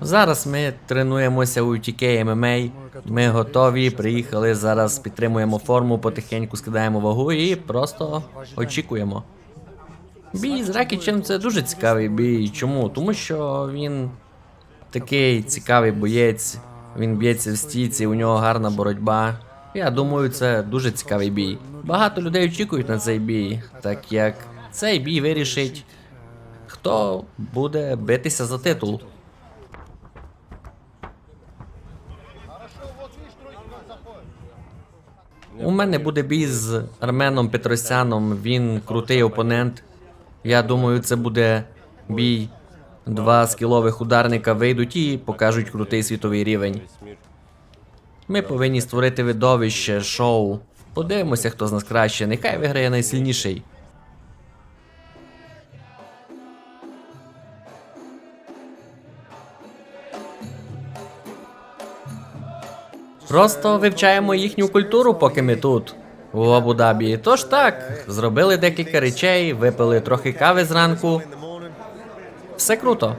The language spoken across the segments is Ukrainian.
Зараз ми тренуємося у TK MMA. Ми готові, приїхали. Зараз підтримуємо форму, потихеньку скидаємо вагу і просто очікуємо. Бій з Ракічем це дуже цікавий бій. Чому? Тому що він такий цікавий боєць. Він б'ється в стійці, у нього гарна боротьба. Я думаю, це дуже цікавий бій. Багато людей очікують на цей бій, так як цей бій вирішить, хто буде битися за титул. У мене буде бій з Арменом Петросяном. Він крутий опонент. Я думаю, це буде бій. Два скілових ударника вийдуть і покажуть крутий світовий рівень. Ми повинні створити видовище, шоу. Подивимося, хто з нас краще. Нехай виграє найсильніший. Просто вивчаємо їхню культуру, поки ми тут, у Абу-Дабі. Тож так, зробили декілька речей, випили трохи кави зранку. Все круто.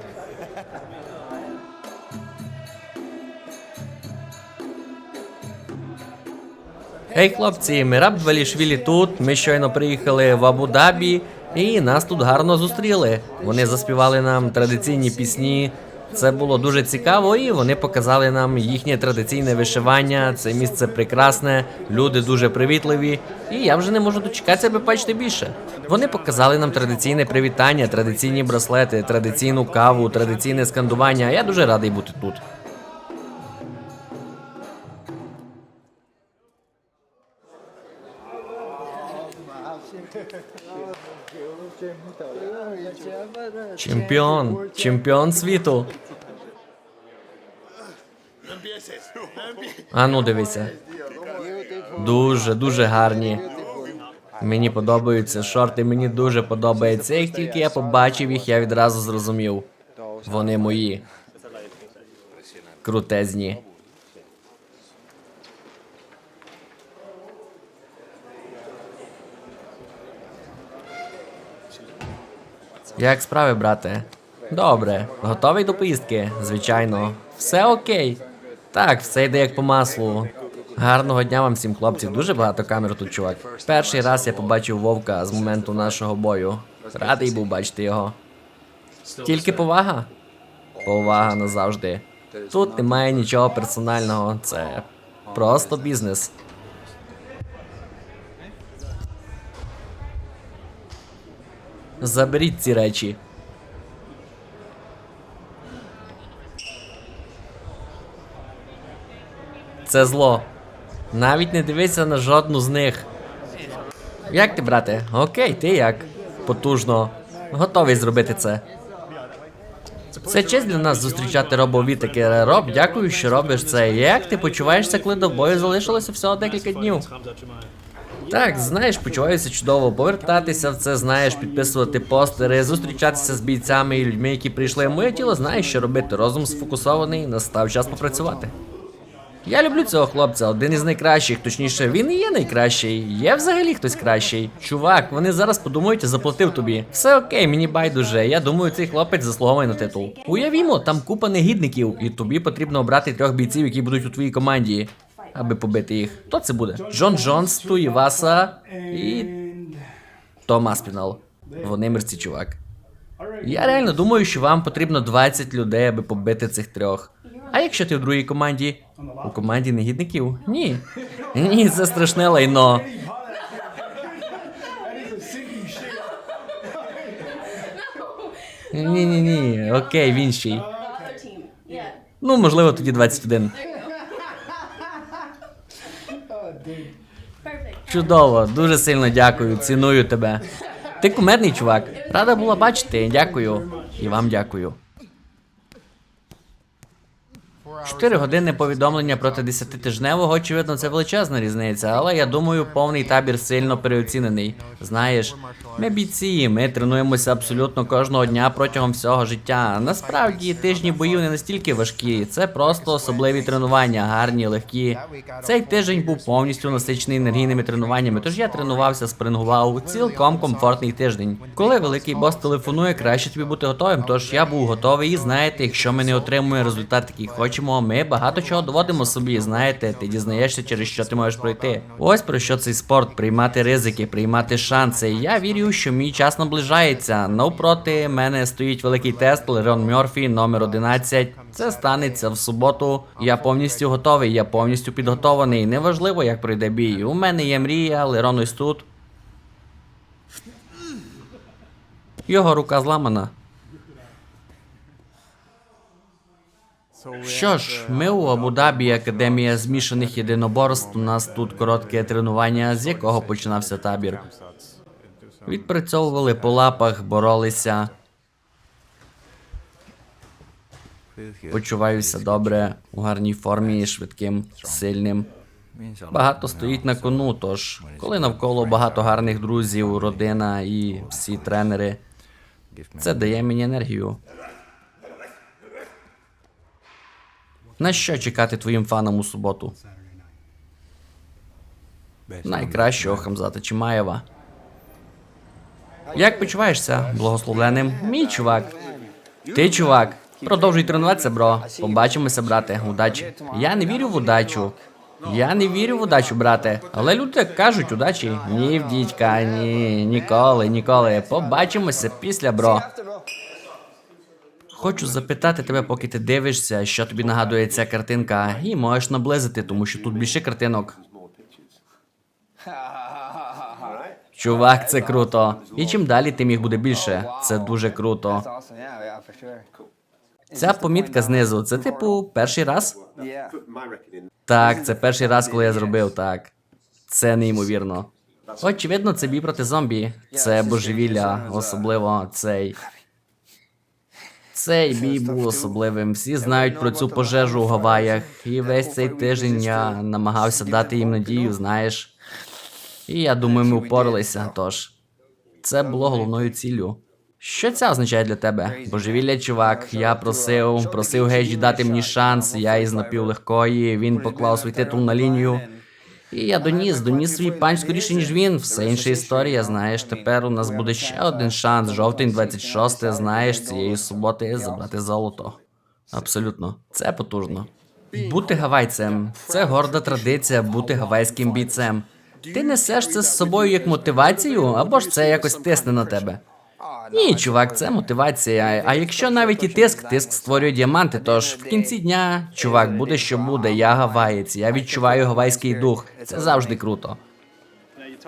Ей, хлопці, Мираб Двалішвілі тут. Ми щойно приїхали в Абу-Дабі і нас тут гарно зустріли. Вони заспівали нам традиційні пісні. Це було дуже цікаво, і вони показали нам їхнє традиційне вишивання. Це місце прекрасне, люди дуже привітливі. І я вже не можу дочекатися, аби бачити більше. Вони показали нам традиційне привітання, традиційні браслети, традиційну каву, традиційне скандування. Я дуже радий бути тут. Чемпіон, чемпіон світу. А ну дивися. Дуже, дуже гарні. Мені подобаються шорти, мені дуже подобається. Як тільки я побачив їх, я відразу зрозумів. Вони мої. Крутезні. Як справи, брате? Добре, готовий до поїздки? Звичайно. Все окей. Так, все йде як по маслу. Гарного дня вам всім, хлопці. Дуже багато камер тут, чувак. Перший раз я побачив вовка з моменту нашого бою. Радий був бачити його. Тільки повага? Повага назавжди. Тут немає нічого персонального, це просто бізнес. Заберіть ці речі. Це зло. Навіть не дивися на жодну з них. Як ти, брате? Окей, ти як? Потужно. Готовий зробити це. Це честь для нас зустрічати робові таке. Роб, дякую, що робиш це. Як ти почуваєшся, коли до бою залишилося всього декілька днів? Так, знаєш, почуваюся чудово. Повертатися в це, знаєш, підписувати постери, зустрічатися з бійцями і людьми, які прийшли. Моє тіло знає, що робити. Розум сфокусований, настав час попрацювати. Я люблю цього хлопця, один із найкращих, точніше, він і є найкращий. Є взагалі хтось кращий. Чувак, вони зараз подумають, заплатив тобі. Все окей, мені байдуже. Я думаю, цей хлопець заслуговує на титул. Уявімо, там купа негідників, і тобі потрібно обрати трьох бійців, які будуть у твоїй команді, аби побити їх. Хто це буде? Джон Джонс, Туїваса і Том Аспінал. Вони мерці, чувак. Я реально думаю, що вам потрібно 20 людей, аби побити цих трьох. А якщо ти в другій команді? У команді негідників? Ні. Ні, це страшне лайно. Ні, ні, ні. Окей, він ще. Ну, можливо, тоді 21. Perfect. Чудово, дуже сильно дякую, ціную тебе. Ти кумедний чувак. Рада була бачити, дякую. І вам дякую. 4 години повідомлення проти 10-тижневого, очевидно, це величезна різниця, але я думаю, повний табір сильно переоцінений. Знаєш, ми бійці, ми тренуємося абсолютно кожного дня протягом всього життя. Насправді тижні боїв не настільки важкі, це просто особливі тренування, гарні, легкі. Цей тиждень був повністю насичений енергійними тренуваннями, тож я тренувався, спрингував. Цілком комфортний тиждень. Коли великий бос телефонує, краще тобі бути готовим. Тож я був готовий. І знаєте, якщо ми не отримуємо результат, який хочемо, ми багато чого доводимо собі. Знаєте, ти дізнаєшся, через що ти можеш пройти. Ось про що цей спорт: приймати ризики, приймати шанси. Я вірю, що мій час наближається. Навпроти мене стоїть великий тест Лерон Мьорфі, номер 11. Це станеться в суботу. Я повністю готовий, я повністю підготований. Неважливо, як пройде бій. У мене є мрія, Лерон ось тут. Його рука зламана. Що ж, ми у Абу-Дабі, Академія змішаних єдиноборств. У нас тут коротке тренування, з якого починався табір. Відпрацьовували по лапах, боролися. Почуваюся добре, у гарній формі, швидким, сильним. Багато стоїть на кону, тож коли навколо багато гарних друзів, родина і всі тренери, це дає мені енергію. На що чекати твоїм фанам у суботу? Найкращого Хамзата Чимаєва. Як почуваєшся, благословленим? Мій чувак. Ти, чувак, продовжуй тренуватися, бро. Побачимося, брате. Удачі. Я не вірю в удачу. Я не вірю в удачу, брате. Але люди кажуть удачі. Ні, в дідька, ні, ніколи, ніколи. Побачимося після, бро. Хочу запитати тебе, поки ти дивишся, що тобі нагадує ця картинка, і можеш наблизити, тому що тут більше картинок. Чувак, це круто. І чим далі, тим їх буде більше. Це дуже круто. Ця помітка знизу, це типу перший раз? Так, це перший раз, коли я зробив так. Це неймовірно. Очевидно, це бій проти зомбі. Це божевілля, особливо цей. Цей бій був особливим. Всі знають про цю пожежу у Гаваях, і весь цей тиждень я намагався дати їм надію, знаєш. І я думаю, ми впоралися. Тож це було головною ціллю. Що це означає для тебе? Божевілля, чувак. Я просив, просив Гейджі дати мені шанс. Я із напівлегкої. Він поклав свій титул на лінію. І я доніс, доніс свій панч скоріше, ніж він. Все інша історія. Знаєш, тепер у нас буде ще один шанс. Жовтень 26, знаєш, цієї суботи забрати золото. Абсолютно, це потужно. Бути гавайцем це горда традиція бути гавайським бійцем. Ти несеш це з собою як мотивацію, або ж це якось тисне на тебе. Ні, чувак, це мотивація. А якщо навіть і тиск, тиск створює діаманти. Тож в кінці дня, чувак, буде що буде. Я гаваєць, я відчуваю гавайський дух. Це завжди круто.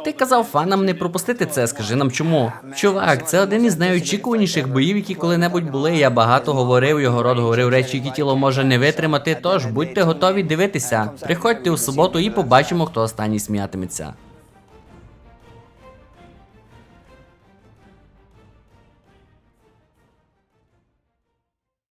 Ти казав фанам не пропустити це, скажи нам чому. Чувак, це один із найочікуваніших боїв, які коли-небудь були. Я багато говорив, його рот говорив речі, які тіло може не витримати. Тож будьте готові дивитися. Приходьте у суботу і побачимо, хто останній сміятиметься.